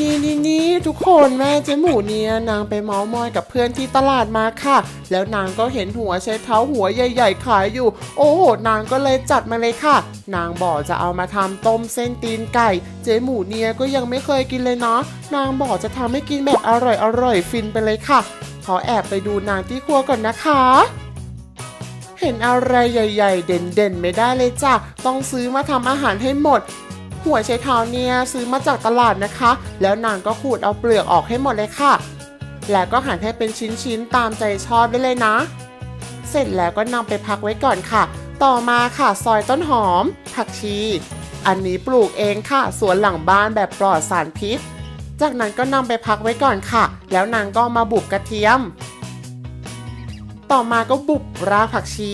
นี่นี่นี่ทุกคนแม่เจ๊หมูเนี่ยนางไปเมาส์มอยกับเพื่อนที่ตลาดมาค่ะ แล้วนางก็เห็นหัวใช้เท้าหัวใหญ่ ๆ ขายอยู่ โอ้โหนางก็เลยจัดมาเลยค่ะ นางบอกจะเอามาทำต้มเส้นตีนไก่ เจ๊หมูเนี่ยก็ยังไม่เคยกินเลยเนาะนางบอกจะทำให้กินแบบอร่อยอร่อยฟินไปเลยค่ะ ขอแอบไปดูนางที่ครัวก่อนนะคะเห็นอะไรใหญ่ ๆ เด่นๆ ไม่ได้เลยจ้ะ ต้องซื้อมาทำอาหารให้หมด หัวไชเท้าเนี่ยซื้อมาจากตลาดนะคะ แล้วนางก็ขูดเอาเปลือกออกให้หมดเลยค่ะ แล้วก็หั่นให้เป็นชิ้นๆตามใจชอบได้เลยนะ เสร็จแล้วก็นำไปพักไว้ก่อนค่ะ ต่อมาค่ะซอยต้นหอม ผักชี อันนี้ปลูกเองค่ะ สวนหลังบ้านแบบปลอดสารพิษ จากนั้นก็นำไปพักไว้ก่อนค่ะ แล้วนางก็มาบุบกระเทียม ต่อมาก็บุบรากผักชี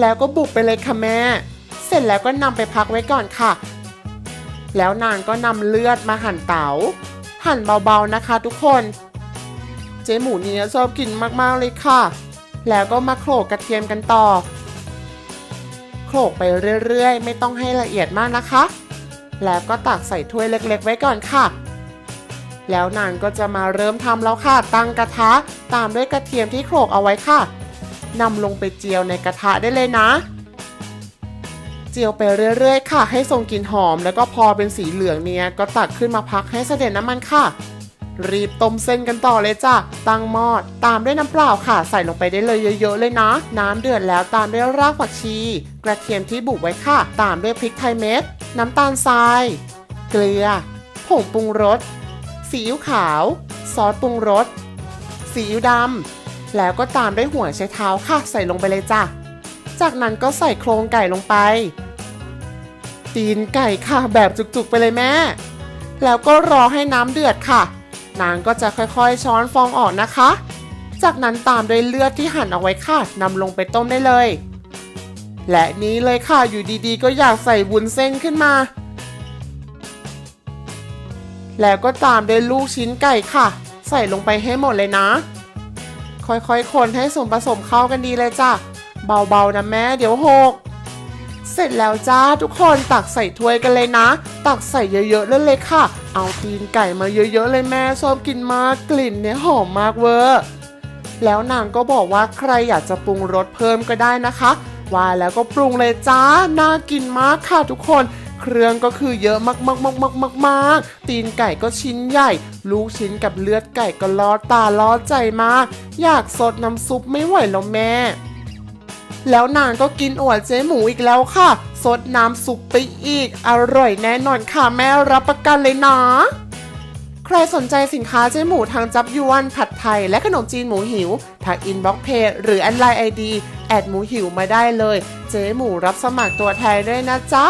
แล้วก็บุบไปเลยค่ะแม่ เสร็จแล้วก็นำไปพักไว้ก่อนค่ะ แล้วนางก็นำเลือดมาหั่นเตา๋า หั่นเบาๆนะคะทุกคน เจ๊หมูเนี่ยชอบกินมากๆเลยค่ะ แล้วก็มาโขลกกระเทียมกันต่อ โขลกไปเรื่อยๆ ไม่ต้องให้ละเอียดมากนะคะ แล้วก็ตักใส่ถ้วยเล็กๆ ไว้ก่อนค่ะ แล้วนางก็จะมาเริ่มทำแล้วค่ะ ตั้งกระทะตามด้วยกระเทียมที่โขลกเอาไว้ค่ะนำลงไปเจียวในกระทะได้เลยนะ จียวไปเรื่อยๆ ค่ะ ให้ทรงกลิ่นหอม แล้วก็พอเป็นสีเหลืองเนี้ยก็ตักขึ้นมาพักให้เสด็จน้ำมันค่ะ รีบต้มเส้นกันต่อเลยจ้ะ ตั้งหม้อตามด้วยน้ำเปล่าค่ะ ใส่ลงไปได้เลยเยอะๆเลยนะ น้ำเดือดแล้วตามด้วยรากผักชี กระเทียมที่บุกไว้ค่ะ ตามด้วยพริกไทยเม็ด น้ำตาลทราย เกลือ ผงปรุงรส ซีอิ๊วขาว ซอสปรุงรส ซีอิ๊วดำ แล้วก็ตามด้วยหัวไชเท้าค่ะ ใส่ลงไปเลยจ้ะจากนั้นก็ใส่โครงไก่ลงไป ตีนไก่ค่ะแบบจุกๆไปเลยแม่ แล้วก็รอให้น้ำเดือดค่ะ นางก็จะค่อยๆช้อนฟองออกนะคะ จากนั้นตามด้วยเลือดที่หั่นเอาไว้ค่ะนำลงไปต้มได้เลย และนี้เลยค่ะอยู่ดีๆ ก็อยากใส่วุ้นเส้นขึ้นมา แล้วก็ตามด้วยลูกชิ้นไก่ค่ะ ใส่ลงไปให้หมดเลยนะ ค่อยๆคนให้ส่วนผสมเข้ากันดีเลยจ้ะเบาๆนะแม่เดี๋ยวหก สร็จแล้วจ้าทุกคนตักใส่ถ้วยกันเลยนะ ตักใส่เยอะๆเลยเลยค่ะ เอาตีนไก่มาเยอะๆเลยแม่ชอบกินมากกลิ่นเนี่ยหอมมากเวอร์แล้วนางก็บอกว่าใครอยากจะปรุงรสเพิ่มก็ได้นะคะ ว่าแล้วก็ปรุงเลยจ้าน่ากินมากค่ะทุกคนเครื่องก็คือเยอะมากๆๆๆๆตีนไก่ก็ชิ้นใหญ่ ลูกชิ้นกับเลือดไก่ก็ล้อตาล้อใจมาก อยากสดน้ำซุปไม่ไหวแล้วแม่ แล้วนางก็กินอวดเจ๊หมูอีกแล้วค่ะ สดน้ำซุปไปอีก อร่อยแน่นอนค่ะแม่รับประกันเลยนะ ใครสนใจสินค้าเจ๊หมูทางจับยวนผัดไทย และขนมจีนหมูหิวทางอินบ็อกเพจหรือแอดไลน์ไอดีแอดหมูหิวมาได้เลย เจ๊หมูรับสมัครตัวแทนด้วยนะจ๊ะ